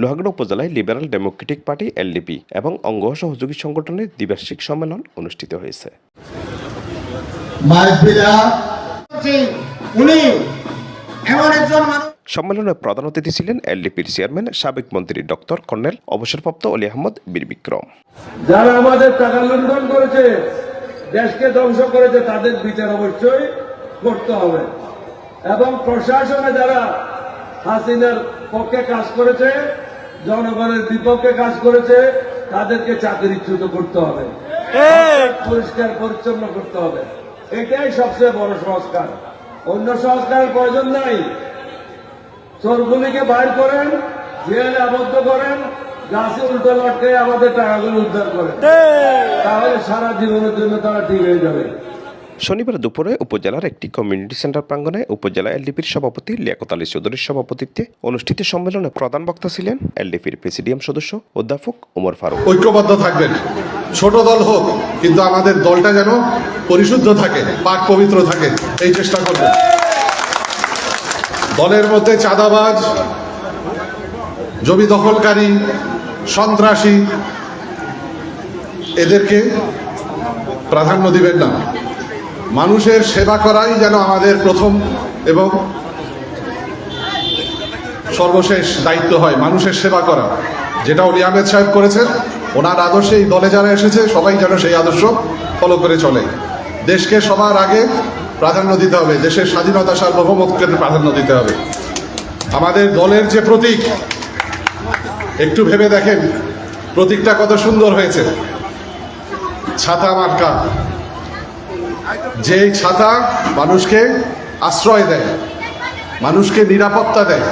লোহাগড়া উপজেলায় liberal democratic party LDP এবং অঙ্গ সহযোগী সংগঠনের দ্বিবার্ষিক সম্মেলন অনুষ্ঠিত হয়েছে। মাহফিলা উনি এমন একজন মানুষ। সম্মেলনে প্রধান অতিথি ছিলেন এলডিপির চেয়ারম্যান সাবেক মন্ত্রী ডক্টর কর্নেল অবসরপ্রাপ্ত অলি আহমদ বীর বিক্রম। যারা আমাদের টাকা লুণ্ঠন করেছে দেশকে ধ্বংস করেছে তাদের বিচার অবশ্যই করতে হবে। এবং প্রশাসনে যারা হাসিনার পক্ষে কাজ করেছে জনগণের বিপক্ষে কাজ করেছে তাদেরকে চাকরিচ্যুত করতে হবে। পরিষ্কার পরিচ্ছন্ন করতে হবে। এটাই সবচেয়ে বড় সংস্কার। অন্য সংস্কারের প্রয়োজন নাই। চোরগুলিকে বাইর করেন জেলে আবদ্ধ করেন গাছে উল্টো লটকে আমাদের টাকাগুলো উদ্ধার করেন। তাহলে সারা জীবনের জন্য তারা ঠিক হয়ে যাবে। শনিবার দুপুরে উপজেলার একটি কমিউনিটি সেন্টার প্রাঙ্গণে উপজেলা এলডিপির সভাপতি লিয়াকত আলী চৌধুরীর সভাপতিত্বে অনুষ্ঠিত সম্মেলনে প্রধান বক্তা ছিলেন এলডিপির প্রেসিডিয়াম সদস্য অধ্যাপক ওমর ফারুক। ঐক্যবদ্ধ থাকবেন। ছোট দল হোক, কিন্তু আমাদের দলটা যেন পরিশুদ্ধ থাকে, পাক পবিত্র থাকে, এই চেষ্টা করবেন দলের মধ্যে চাঁদাবাজ, জমি দখলকারী, সন্ত্রাসী, এদেরকে প্রাধান্য দিবেন না। মানুষের সেবা করাই যেন আমাদের প্রথম এবং সর্বশেষ দায়িত্ব হয় মানুষের সেবা করা। যেটা উনি আহমেদ সাহেব করেছেন, ওনার আদর্শে এই দলে যারা এসেছে, সবাই যেন সেই আদর্শ ফলো করে চলে। দেশকে সবার আগে প্রাধান্য দিতে হবে, দেশের স্বাধীনতা সার্বভৌমত্বকে প্রাধান্য দিতে হবে। আমাদের দলের যে প্রতীক, একটু ভেবে দেখেন, প্রতীকটা কত সুন্দর হয়েছে। ছাতা মার্কা। যে ছাতা মানুষকে আশ্রয় দেয় মানুষকে নিরাপত্তা দেয়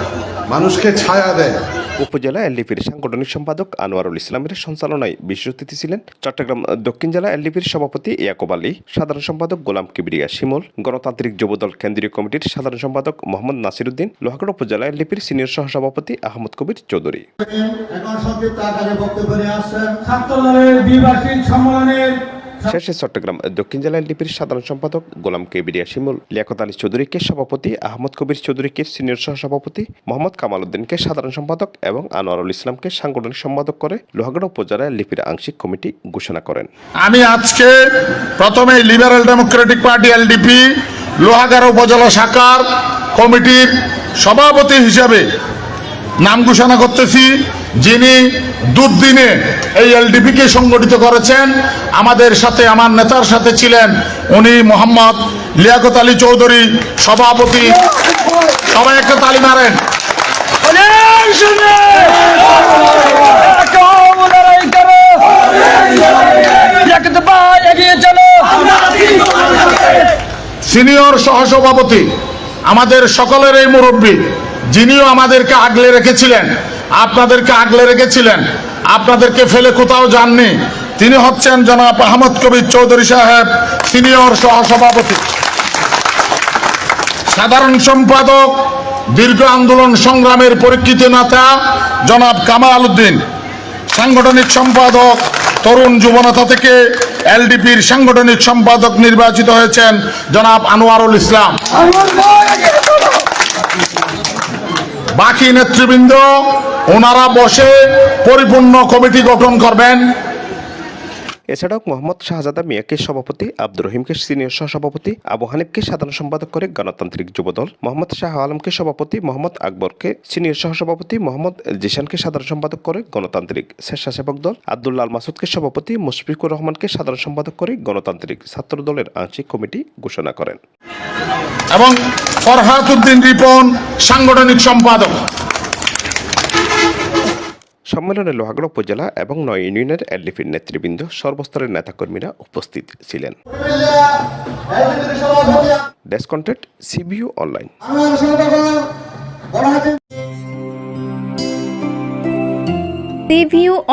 মানুষকে ছায়া দেয়। উপজেলা এলডিপির সাংগঠনিক সম্পাদক আনোয়ারুল ইসলামের সঞ্চালনায় বিশেষ অতিথি ছিলেন চট্টগ্রাম দক্ষিণ জেলা এলডিপির সভাপতি ইয়াকুব আলী সাধারণ সম্পাদক গোলাম কিবরিয়া শিমুল গণতান্ত্রিক যুবদল কেন্দ্রীয় কমিটির সাধারণ সম্পাদক মোহাম্মদ নাসিরুদ্দিন লোহাগড় উপজেলা এলডিপির সিনিয়র সহসভাপতি আহমদ কবির চৌধুরী। এখন সংক্ষিপ্ত আকারে বক্তব্য নিয়ে আসছেন ছাত্রদলের দ্বিবার্ষিক সম্মেলনের শেষে চট্টগ্রাম দক্ষিণ জেলা এলডিপির সাধারণ সম্পাদক গোলাম কেবিরিয়া শিমুল, লিয়াকত আলী চৌধুরীকে সভাপতি, আহমদ কবির চৌধুরীকে সিনিয়র সহসভাপতি, মোহাম্মদ কামাল উদ্দিনকে সাধারণ সম্পাদক এবং আনোয়ারুল ইসলামকে সাংগঠনিক সম্পাদক করে লোহাগড়া উপজেলা লিপির আংশিক কমিটি ঘোষণা করেন। আমি আজকে প্রথমে liberal democratic party LDP, Lohagara উপজেলা শাখার কমিটির সভাপতি হিসাবে নাম ঘোষণা করতেছি, যিনি দুর্দিনে এই এলডিপিকে সংগঠিত করেছেন, আমাদের সাথে, আমার নেতার সাথে ছিলেন উনি মোহাম্মদ লিয়াকত আলী চৌধুরী, সভাপতি। সবাই একটা তালি মারেন। সিনিয়র সহসভাপতি আমাদের সকলের এই মুরব্বী, যিনিও আমাদেরকে আগলে রেখেছিলেন, আপনাদেরকে আগলে রেখেছিলেন, আপনাদেরকে ফেলে কোথাও যাননি, তিনি হচ্ছেন জনাব আহমদ কবির চৌধুরী সাহেব, সিনিয়র সহসভাপতি। সাধারণ সম্পাদক, দীর্ঘ আন্দোলন সংগ্রামের পরীক্ষিত নেতা, জনাব কামাল উদ্দিন। সাংগঠনিক সম্পাদক তরুণ যুবনতা থেকে এলডিপির সাংগঠনিক সম্পাদক নির্বাচিত হয়েছেন জনাব আনোয়ারুল ইসলাম। বাকি নেতৃবৃন্দ, ওনারা বসে পরিপূর্ণ কমিটি গঠন করবেন। এছাড়াও মোহাম্মদ শাহজাদা মিয়াকে সভাপতি, আব্দুর রহিমকে সিনিয়র সহসভাপতি, আবু হানিফকে সাধারণ সম্পাদক করে গণতান্ত্রিক যুবদল, মোহাম্মদ শাহ আলমকে সভাপতি, মোহাম্মদ আকবরকে সিনিয়র সহসভাপতি, মোহাম্মদ জিশানকে সাধারণ সম্পাদক করে গণতান্ত্রিক স্বেচ্ছাসেবক দল, আব্দুল্লাহ আল মাসুদকে সভাপতি, মুশফিকুর রহমানকে সাধারণ সম্পাদক করে গণতান্ত্রিক ছাত্র দলের আংশিক কমিটি ঘোষণা করেন। এবং ফরহাত উদ্দিন রিপন সাংগঠনিক সম্পাদক। সম্মেলনে লোহাগড়া উপজেলা এবং নয় ইউনিয়নের এলডিপির নেতৃবৃন্দ, সর্বস্তরের নেতাকর্মীরা উপস্থিত ছিলেন। ডেস্ক কন্টেন্ট সিবিউ অনলাইন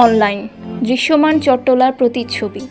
অনলাইন দৃশ্যমান চট্টলার প্রতিচ্ছবি।